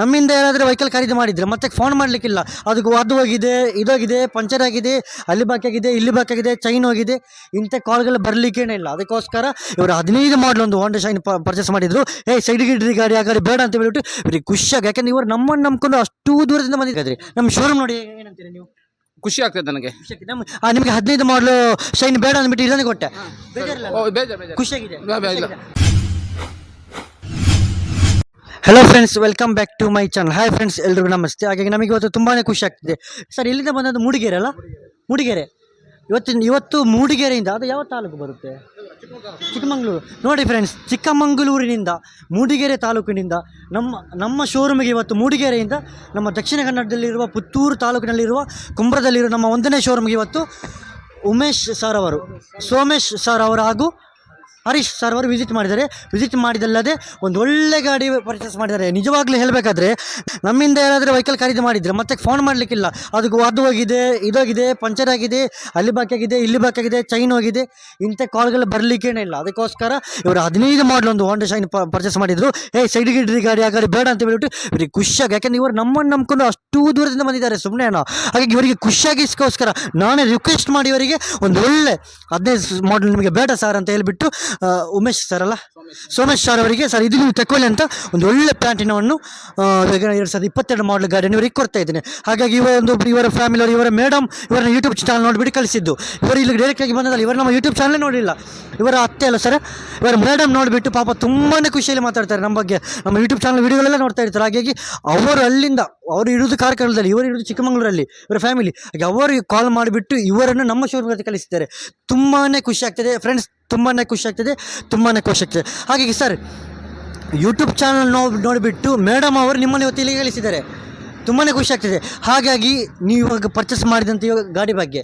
ನಮ್ಮಿಂದ ಏನಾದರೂ ವೆಹಿಕಲ್ ಖರೀದಿ ಮಾಡಿದರೆ ಮತ್ತೆ ಫೋನ್ ಮಾಡಲಿಕ್ಕಿಲ್ಲ. ಅದಕ್ಕೆ ಅದು ಹೋಗಿದೆ ಇದಾಗಿದೆ ಪಂಚರ್ ಆಗಿದೆ ಅಲ್ಲಿ ಬಾಕಾಗಿದೆ ಇಲ್ಲಿ ಬಾಕಿಯಾಗಿದೆ ಚೈನ್ ಹೋಗಿದೆ. ಇಂಥ ಕಾಲ್ಗಳು ಬರಲಿಕ್ಕೇನೆ ಇಲ್ಲ. ಅದಕ್ಕೋಸ್ಕರ ಇವರು ಹದಿನೈದು ಮಾಡಲ್ ಒಂದು ಹೋಂಡಾ ಶೈನ್ ಪರ್ಚೇಸ್ ಮಾಡಿದ್ರು. ಏ ಸೈಡ್ ಗಿಡ್ರಿ ಗಾಡಿ ಆ ಗಾಡಿ ಬೇಡ ಅಂತ ಹೇಳ್ಬಿಟ್ಟು ಇವ್ರಿಗೆ ಖುಷಿಯಾಗಿ ಯಾಕಂದ್ರೆ ಇವರು ನಮ್ಮನ್ನು ನಂಬ್ಕೊಂಡು ಅಷ್ಟು ದೂರದಿಂದ ಬಂದಿದ್ದಾರೆ. ನಮ್ಮ ಶೋರೂಮ್ ನೋಡಿ ಏನಂತೀರಿ ನೀವು? ಖುಷಿ ಆಗ್ತದೆ ನನಗೆ. ನಮ್ಮ ನಿಮಗೆ ಹದಿನೈದು ಮಾಡಲು ಶೈನ್ ಬೇಡ ಅಂದ್ಬಿಟ್ಟು ಇದನ್ನೇ ಕೊಟ್ಟೆ. ಖುಷಿಯಾಗಿದೆ. Hello friends welcome back to my channel hi friends ಎಲ್ರಿಗೂ ನಮಸ್ತೆ. ಹಾಗಾಗಿ ನಮಗೆ ಇವತ್ತು ತುಂಬಾ ಖುಷಿ ಆಗ್ತಿದೆ. ಸರ್ ಇಲ್ಲಿಂದ ಬಂದದ್ದು ಮೂಡಿಗೆರೆ ಅಲ್ಲ? ಮೂಡಿಗೆರೆ. ಇವತ್ತಿನ ಇವತ್ತು ಮೂಡಿಗೆರೆಯಿಂದ, ಅದು ಯಾವ ತಾಲೂಕು ಬರುತ್ತೆ? ಚಿಕ್ಕಮಂಗ್ಳೂರು. ನೋಡಿ ಫ್ರೆಂಡ್ಸ್ ಚಿಕ್ಕಮಂಗಳೂರಿನಿಂದ, ಮೂಡಿಗೆರೆ ತಾಲೂಕಿನಿಂದ, ನಮ್ಮ ನಮ್ಮ ಶೋರೂಮಿಗೆ ಇವತ್ತು ಮೂಡಿಗೆರೆಯಿಂದ, ನಮ್ಮ ದಕ್ಷಿಣ ಕನ್ನಡದಲ್ಲಿರುವ ಪುತ್ತೂರು ತಾಲೂಕಿನಲ್ಲಿರುವ ಕುಂಬ್ರದಲ್ಲಿರುವ ನಮ್ಮ ಒಂದನೇ ಶೋರೂಮ್ಗೆ ಇವತ್ತು ಉಮೇಶ್ ಸರ್ ಅವರು. ಸೋಮೇಶ್ ಸರ್ ಅವರು ಹಾಗೂ ಹರೀಶ್ ಸರ್ ಅವರು ವಿಸಿಟ್ ಮಾಡಿದ್ದಾರೆ. ವಿಸಿಟ್ ಮಾಡಿದಲ್ಲದೆ ಒಂದು ಒಳ್ಳೆ ಗಾಡಿ ಪರ್ಚೇಸ್ ಮಾಡಿದ್ದಾರೆ. ನಿಜವಾಗ್ಲೂ ಹೇಳಬೇಕಾದ್ರೆ, ನಮ್ಮಿಂದ ಏನಾದರೂ ವೆಹಿಕಲ್ ಖರೀದಿ ಮಾಡಿದರೆ ಮತ್ತೆ ಫೋನ್ ಮಾಡಲಿಕ್ಕಿಲ್ಲ. ಅದಕ್ಕೆ ಅದು ಹೋಗಿದೆ ಇದಾಗಿದೆ ಪಂಚರ್ ಆಗಿದೆ, ಅಲ್ಲಿ ಬಾಕಿಯಾಗಿದೆ ಇಲ್ಲಿ ಬಾಕಿಯಾಗಿದೆ ಚೈನ್ ಹೋಗಿದೆ. ಇಂಥ ಕಾಲ್ಗಳು ಬರಲಿಕ್ಕೇನೇ ಇಲ್ಲ. ಅದಕ್ಕೋಸ್ಕರ ಇವರು ಹದಿನೈದು ಮಾಡಲ್ ಒಂದು ಹೋಂಡಾ ಶೈನ್ ಪರ್ಚೇಸ್ ಮಾಡಿದರು. ಏ ಸೈಡ್ ಗಿಡ್ರಿ ಗಾಡಿ, ಆ ಗಾಡಿ ಬೇಡ ಅಂತ ಹೇಳ್ಬಿಟ್ಟು ಇವರಿಗೆ ಖುಷಿಯಾಗಿ ಯಾಕಂದ್ರೆ ಇವರು ನಮ್ಮನ್ನು ನಂಬಿಕೊಂಡು ಅಷ್ಟು ದೂರದಿಂದ ಬಂದಿದ್ದಾರೆ ಸುಮ್ಮನೆ ಹಾಗಾಗಿ ಇವರಿಗೆ ಖುಷಿಯಾಗಿಸ್ಕೋಸ್ಕರ ನಾನೇ ರಿಕ್ವೆಸ್ಟ್ ಮಾಡಿ ಇವರಿಗೆ ಒಂದು ಒಳ್ಳೆ ಹದಿನೈದು ಮಾಡಲ್ ನಿಮಗೆ ಬೇಡ ಸರ್ ಅಂತ ಹೇಳ್ಬಿಟ್ಟು ಉಮೇಶ್ ಸರ್ ಅಲ್ಲ? ಸೋಮೇಶ್ ಸರ್ ಅವರಿಗೆ ಸರ್, ಇದು ನೀವು ತಗೊಳ್ಳಿ ಅಂತ ಒಂದು ಒಳ್ಳೆ ಪ್ಯಾಂಟಿನವನ್ನು ಎರಡು ಸಾವಿರದ ಇಪ್ಪತ್ತೆರಡು ಮಾಡಲ್ ಗಾರ್ಡನ್ ಇವರಿಗೆ ಕೊಡ್ತಾ ಇದ್ದೇನೆ. ಹಾಗಾಗಿ ಇವರ ಒಂದು ಇವರ ಫ್ಯಾಮಿಲಿ ಅವರು, ಇವರ ಮೇಡಮ್ ಇವರ ಯೂಟ್ಯೂಬ್ ಚಾನಲ್ ನೋಡಿಬಿಟ್ಟು ಕಳಿಸಿದ್ದು. ಇವರು ಇಲ್ಲಿ ಡೈರೆಕ್ಟ್ ಆಗಿ ಬಂದಿಲ್ಲ ಇವರು ನಮ್ಮ ಯೂಟ್ಯೂಬ್ ಚಾನಲ್ ನೋಡಿಲ್ಲ. ಇವರ ಅತ್ತೆ ಅಲ್ಲ ಸರ್ ಇವರ ಮೇಡಮ್ ನೋಡಿಬಿಟ್ಟು ಪಾಪ ತುಂಬಾ ಖುಷಿಯಲ್ಲಿ ಮಾತಾಡ್ತಾರೆ ನಮ್ಮ ಬಗ್ಗೆ. ನಮ್ಮ ಯೂಟ್ಯೂಬ್ ಚಾನಲ್ ವಿಡಿಯೋಗಳೆಲ್ಲ ನೋಡ್ತಾ ಇರ್ತಾರೆ. ಹಾಗಾಗಿ ಅವರು ಅಲ್ಲಿಂದ, ಅವರು ಇರೋದು ಕಾರ್ಕಳದಲ್ಲಿ ಇವರು ಇರೋದು ಚಿಕ್ಕಮಗಳೂರಲ್ಲಿ, ಇವರ ಫ್ಯಾಮಿಲಿ ಹಾಗೆ ಅವರಿಗೆ ಕಾಲ್ ಮಾಡಿಬಿಟ್ಟು ಇವರನ್ನು ನಮ್ಮ ಶೋರೂಮ್ ಕಳಿಸಿದ್ದಾರೆ. ತುಂಬಾ ಖುಷಿ ಆಗ್ತದೆ. ಫ್ರೆಂಡ್ಸ್ ತುಂಬಾ ಖುಷಿ ಆಗ್ತದೆ ತುಂಬಾ ಖುಷಿ ಆಗ್ತದೆ. ಹಾಗಾಗಿ ಸರ್ ಯೂಟ್ಯೂಬ್ ಚಾನಲ್ ನೋ ನೋಡಿಬಿಟ್ಟು ಮೇಡಮ್ ಅವರು ನಿಮ್ಮನ್ನು ಇವತ್ತು ಇಲ್ಲಿಗೆ ಕಳಿಸಿದ್ದಾರೆ ತುಂಬಾ ಖುಷಿ ಆಗ್ತದೆ. ಹಾಗಾಗಿ ನೀವು ಇವಾಗ ಪರ್ಚೇಸ್ ಮಾಡಿದಂಥ ಇವಾಗ ಗಾಡಿ ಬಗ್ಗೆ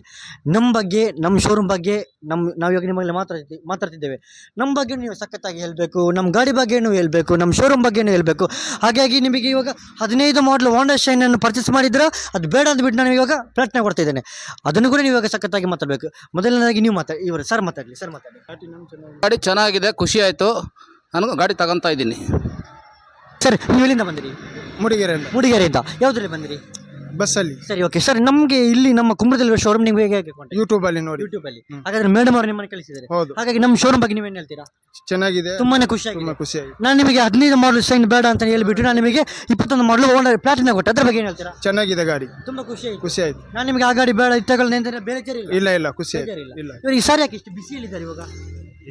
ನಮ್ಮ ಬಗ್ಗೆ ನಮ್ಮ ಶೋರೂಮ್ ಬಗ್ಗೆ ನಮ್ಮ ನಾವು ಇವಾಗ ನಿಮ್ಮಲ್ಲಿ ಮಾತಾಡ್ತಿ ಮಾತಾಡ್ತಿದ್ದೇವೆ. ನಮ್ಮ ಬಗ್ಗೆ ನೀವು ಸಖತ್ತಾಗಿ ಹೇಳಬೇಕು ನಮ್ಮ ಗಾಡಿ ಬಗ್ಗೆನೂ ಹೇಳಬೇಕು ನಮ್ಮ ಶೋರೂಮ್ ಬಗ್ಗೆನೂ ಹೇಳಬೇಕು. ಹಾಗಾಗಿ ನಿಮಗೆ ಇವಾಗ ಹದಿನೈದು ಮಾಡಲ್ ವಾಂಡರ್ ಶೈನನ್ನು ಪರ್ಚೇಸ್ ಮಾಡಿದ್ರೆ ಅದು ಬೇಡ ಅಂದ್ಬಿಟ್ಟು ನಾನು ಇವಾಗ ಪ್ರಯತ್ನ ಕೊಡ್ತಾ ಇದ್ದೇನೆ. ಅದನ್ನು ಕೂಡ ನೀವು ಇವಾಗ ಸಖತ್ತಾಗಿ ಮಾತಾಡಬೇಕು. ಮೊದಲನೇದಾಗಿ ನೀವು ಮಾತಾಡಿ ಇವರು ಸರ್ ಮಾತಾಡಲಿ ಸರ್ ಮಾತಾಡಿ ಗಾಡಿ ಚೆನ್ನಾಗಿದೆ. ಖುಷಿ ಆಯಿತು. ನಾನು ಗಾಡಿ ತಗೊಂತ ಇದ್ದೀನಿ. ಸರ್ ನೀವು ಎಲ್ಲಿಂದ ಬಂದಿರಿ? ಮೂಡಿಗೆರೆಯಿಂದ. ಮೂಡಿಗೆರೆಯಿಂದ. ಯಾವುದ್ರಲ್ಲಿ ಬಂದಿರಿ? ಬಸ್ಸಲ್ಲಿ. ಸರಿ ಓಕೆ ಸರ್ ನಮಗೆ ಇಲ್ಲಿ ನಮ್ಮ ಕುಂಬ್ರದಲ್ಲಿ ಶೋರೂಮ್ ನಿಮಗೆ ಹೇಗೆ? ಯೂಟ್ಯೂಬ್ ಅಲ್ಲಿ ನೋಡಿ. YouTube ಅಲ್ಲಿ. ಹಾಗಾದ್ರೆ ಮೇಡಮ್ ಅವರು ನಿಮ್ಮನ್ನು ಕಳಿಸಿದ್ದಾರೆ. ಹೌದು. ಹಾಗಾಗಿ ನಮ್ಮ ಶೋರೂಮ್ ಬಗ್ಗೆ ನೀವೇನು ಹೇಳ್ತೀರಾ? ಚೆನ್ನಾಗಿದೆ. ತುಂಬಾನೇ ಖುಷಿ ತುಂಬಾ ಖುಷಿಯಾಗಿ ನಾನು ನಿಮಗೆ ಹದಿನೈದು ಮಾಡಲ್ ಸೈನ್ ಬೇಡ ಅಂತ ಹೇಳ್ಬಿಟ್ಟು ನಾನು ನಿಮಗೆ ಇಪ್ಪತ್ತೊಂದು ಮಾಡಲು ಓನರ್ ಪ್ಲಾಟಿನ ಕೊಟ್ಟೆ. ಅದ್ರ ಬಗ್ಗೆ ಏನು ಹೇಳ್ತೀರಾ? ಚೆನ್ನಾಗಿದೆ ಗಾಡಿ. ತುಂಬಾ ಖುಷಿ ಆಯ್ತು. ಖುಷಿ ಆಯ್ತು. ನಾನು ನಿಮಗೆ ಆ ಗಾಡಿ ಬೇಡ ಇತ್ತಗೊಳ್ಳಿ ಅಂತ ಬೇರೆ ಚೇರಿ ಇಲ್ಲ ಇಲ್ಲ ಖುಷಿ ಆಯ್ತು. ಇಲ್ಲ. ಇಲ್ಲ ಈ ಸರಿ ಯಾಕೆ ಇಷ್ಟು ಬಿಸಿಯಲ್ಲಿದ್ದಾರೆ ಇವಾಗ?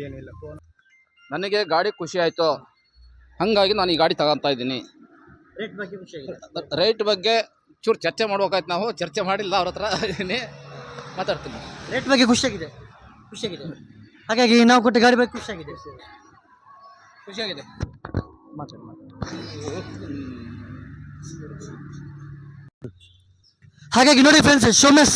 ಏನಿಲ್ಲ ನನಗೆ ಗಾಡಿ ಖುಷಿ ಆಯಿತು. ಹಾಗಾಗಿ ನಾನು ಈ ಗಾಡಿ ತಗೊಂತ ಇದ್ದೀನಿ. ರೇಟ್ ಬಗ್ಗೆ ರೈಟ್ ಬಗ್ಗೆ ಚೂರು ಚರ್ಚೆ ಮಾಡ್ಬೇಕಾಯ್ತು ನಾವು. ಚರ್ಚೆ ಮಾಡಿಲ್ಲ ಅವ್ರ ಹತ್ರ ಮಾತಾಡ್ತೀನಿ. ರೇಟ್ ಬಗ್ಗೆ ಖುಷಿಯಾಗಿದೆ ಖುಷಿಯಾಗಿದೆ ಹಾಗಾಗಿ ನಾವು ಕೊಟ್ಟ ಗಾಡಿ ಬಗ್ಗೆ ಖುಷಿಯಾಗಿದೆ ಖುಷಿಯಾಗಿದೆ ಮಾತಾಡಿ ಮಾತಾಡಿ. ಹಾಗಾಗಿ ನೋಡಿ ಫ್ರೆಂಡ್ಸ್ ಸೋಮೇಶ್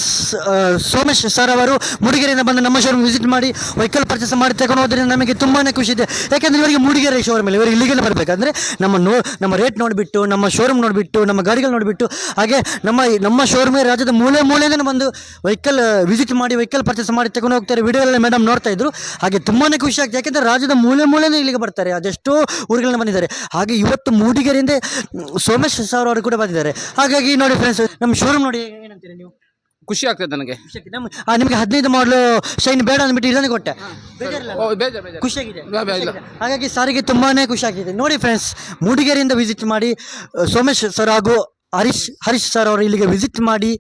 ಸೋಮೇಶ್ ಸರ್ ಅವರು ಮೂಡಿಗೆರೆಯಿಂದ ಬಂದು ನಮ್ಮ ಶೋರೂಮ್ ವಿಸಿಟ್ ಮಾಡಿ ವೆಹಿಕಲ್ ಪರ್ಚೇಸ್ ಮಾಡಿ ತಗೊಂಡು ಹೋದ್ರಿಂದ ನಮಗೆ ತುಂಬಾ ಖುಷಿ ಇದೆ. ಯಾಕೆಂದರೆ ಇವರಿಗೆ ಮೂಡಿಗೆರೆ ಶೋರೂಮ್ ಇಲ್ಲಿ, ಇವರಿಗೆ ಇಲ್ಲಿಗೆಲ್ಲ ಬರಬೇಕಂದ್ರೆ ನಮ್ಮ ನೋ, ನಮ್ಮ ರೇಟ್ ನೋಡಿಬಿಟ್ಟು, ನಮ್ಮ ಶೋರೂಮ್ ನೋಡಿಬಿಟ್ಟು, ನಮ್ಮ ಗಾಡಿಗಳು ನೋಡಿಬಿಟ್ಟು, ಹಾಗೆ ನಮ್ಮ ನಮ್ಮ ಶೋರೂಮ್ ರಾಜ್ಯದ ಮೂಲೆ ಮೂಲೆಯಿಂದ ಬಂದು ವೆಹಿಕಲ್ ವಿಸಿಟ್ ಮಾಡಿ ವೆಹಿಕಲ್ ಪರ್ಚೇಸ್ ಮಾಡಿ ತಗೊಂಡು ಹೋಗ್ತಾರೆ ವಿಡಿಯೋಗಳಲ್ಲಿ ಮೇಡಮ್ ನೋಡ್ತಾ ಇದ್ರು. ಹಾಗೆ ತುಂಬಾ ಖುಷಿ ಆಗ್ತದೆ. ಯಾಕೆಂದರೆ ರಾಜ್ಯದ ಮೂಲೆ ಮೂಲೆಯಿಂದ ಇಲ್ಲಿಗೆ ಬರ್ತಾರೆ. ಅದೆಷ್ಟೋ ಊರುಗಳನ್ನ ಬಂದಿದ್ದಾರೆ. ಹಾಗೆ ಇವತ್ತು ಮೂಡಿಗೆರೆಯಿಂದ ಸೋಮೇಶ್ ಸರ್ ಅವರು ಕೂಡ ಬಂದಿದ್ದಾರೆ. ಹಾಗಾಗಿ ನೋಡಿ ಫ್ರೆಂಡ್ಸ್ ನಮ್ಮ ಶೋರೂಮ್ ನೋಡಿ ಏನಂತೀರಿ ನೀವು? ಖುಷಿ ಆಗ್ತದೆ ನನಗೆ. ಖುಷಿಯಾಗಿ ನಮ್ಮ ಆ, ನಿಮಗೆ ಹದಿನೈದು ಮಾಡಲು ಶೈನ್ ಬೇಡ ಅಂದ್ಬಿಟ್ಟು ಇದನ್ನೇ ಕೊಟ್ಟೆ. ಬೇಜಾರಿಲ್ಲ ಓ ಬೇಜಾರು ಬೇಜಾರು. ಖುಷಿಯಾಗಿದೆ ಇಲ್ಲ. ಹಾಗಾಗಿ ಸಾರಿಗೆ ತುಂಬಾನೇ ಖುಷಿ ಆಗಿದೆ ನೋಡಿ ಫ್ರೆಂಡ್ಸ್ ಮೂಡಿಗೆರೆಯಿಂದ ವಿಸಿಟ್ ಮಾಡಿ ಸೋಮೇಶ್ ಸರ್ ಹಾಗೂ ಹರೀಶ್ ಹರೀಶ್ ಸರ್ ಅವರು ಇಲ್ಲಿಗೆ ವಿಸಿಟ್ ಮಾಡಿ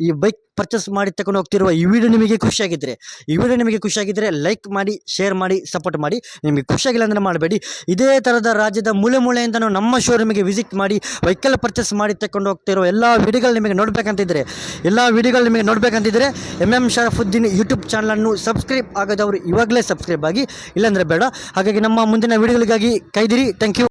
ಈ ಬೈಕ್ ಪರ್ಚೇಸ್ ಮಾಡಿ ತಗೊಂಡು ಹೋಗ್ತಿರುವ ಈ ವಿಡಿಯೋ ನಿಮಗೆ ಖುಷಿಯಾಗಿದ್ದರೆ ಈ ವಿಡಿಯೋ ನಿಮಗೆ ಖುಷಿಯಾಗಿದ್ದರೆ ಲೈಕ್ ಮಾಡಿ ಶೇರ್ ಮಾಡಿ ಸಪೋರ್ಟ್ ಮಾಡಿ, ನಿಮಗೆ ಖುಷಿಯಾಗಿಲ್ಲ ಅಂದರೆ ಮಾಡಬೇಡಿ. ಇದೇ ಥರದ ರಾಜ್ಯದ ಮೂಲೆ ಮೂಲೆಯಿಂದನೂ ನಮ್ಮ ಶೋರೂಮಿಗೆ ವಿಸಿಟ್ ಮಾಡಿ ವೆಹಿಕಲ್ ಪರ್ಚೇಸ್ ಮಾಡಿ ತಗೊಂಡು ಹೋಗ್ತಿರೋ ಎಲ್ಲ ವಿಡಿಯೋಗಳು ನಿಮಗೆ ನೋಡಬೇಕಂತಿದ್ದರೆ ಎಲ್ಲ ವಿಡಿಯೋಗಳು ನಿಮಗೆ ನೋಡಬೇಕಂತಿದ್ದರೆ ಎಂ ಎಂ ಶರಫುದ್ದೀನ್ ಯೂಟ್ಯೂಬ್ ಚಾನಲನ್ನು ಸಬ್ಸ್ಕ್ರೈಬ್ ಆಗದವರು ಇವಾಗಲೇ ಸಬ್ಸ್ಕ್ರೈಬ್ ಆಗಿ, ಇಲ್ಲಾಂದರೆ ಬೇಡ. ಹಾಗಾಗಿ ನಮ್ಮ ಮುಂದಿನ ವಿಡಿಯೋಗಳಿಗಾಗಿ ಕೈದಿರಿ. Thank you